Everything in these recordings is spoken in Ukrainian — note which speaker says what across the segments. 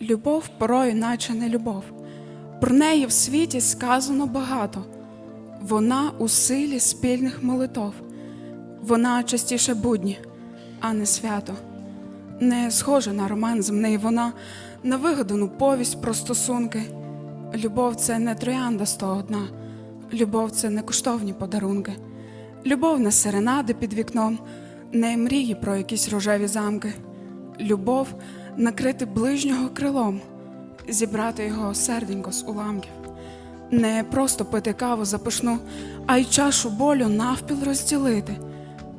Speaker 1: Любов порою, наче не любов. Про неї в світі сказано багато. Вона у силі спільних молитов. Вона частіше будні, а не свято. Не схожа на роман земний вона, на вигадану повість про стосунки. Любов це не троянда сто одна, любов це не коштовні подарунки. Любов не серенади під вікном, не мрії про якісь рожеві замки. Любов накрити ближнього крилом, зібрати його серденько з уламків, не просто пити каву запашну, а й чашу болю навпіл розділити,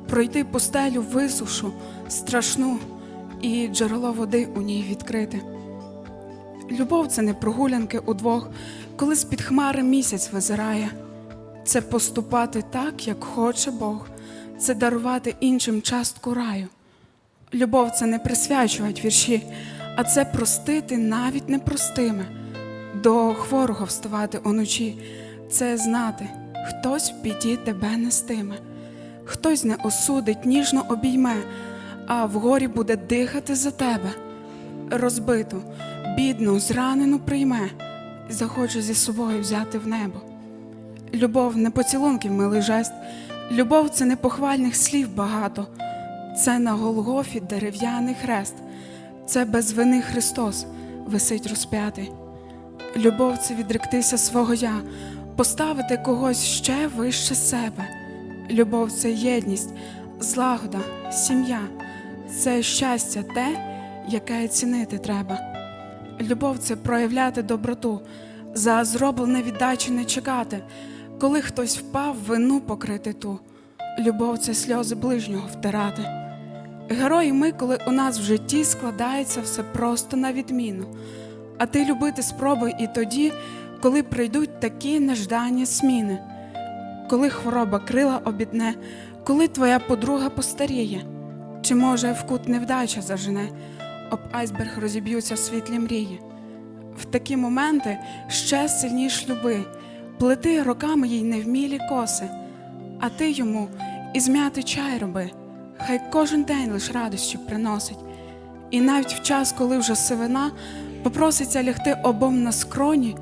Speaker 1: пройти пустелю висушу, страшну і джерело води у ній відкрити. Любов це не прогулянки удвох, коли з-під хмари місяць визирає. Це поступати так, як хоче Бог, це дарувати іншим частку раю. Любов це не присвячувати вірші, а це простити навіть непростиме, до хворого вставати уночі, це знати, хтось в біді тебе нестиме, хтось не осудить, ніжно обійме, а вгорі буде дихати за тебе. Розбиту, бідну, зранену прийме, захоче зі собою взяти в небо. Любов не поцілунків милий жест, любов це не похвальних слів багато, це на Голгофі дерев'яний хрест, це без вини Христос висить розп'ятий. Любов це відректися свого я, поставити когось ще вище себе. Любов це єдність, злагода, сім'я, це щастя те, яке цінити треба. Любов це проявляти доброту, за зроблене віддачі не чекати, коли хтось впав, вину покрити ту. Любов це сльози ближнього втирати. Герої ми, коли у нас в житті складається все просто на відміну. А ти любити спробуй і тоді, коли прийдуть такі неждані сміни, коли хвороба крила обідне, коли твоя подруга постаріє, чи може в кут невдача зажене, об айсберг розіб'ються світлі мрії. В такі моменти ще сильніш люби, плети роками їй невмілі коси, а ти йому і зм'ятий чай роби, хай кожен день лиш радощі приносить. І навіть в час, коли вже сивина, попроситься лягти обом на скроні,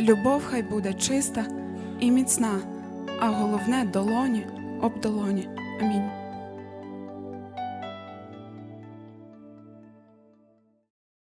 Speaker 1: любов хай буде чиста і міцна, а головне долоні об долоні. Амінь.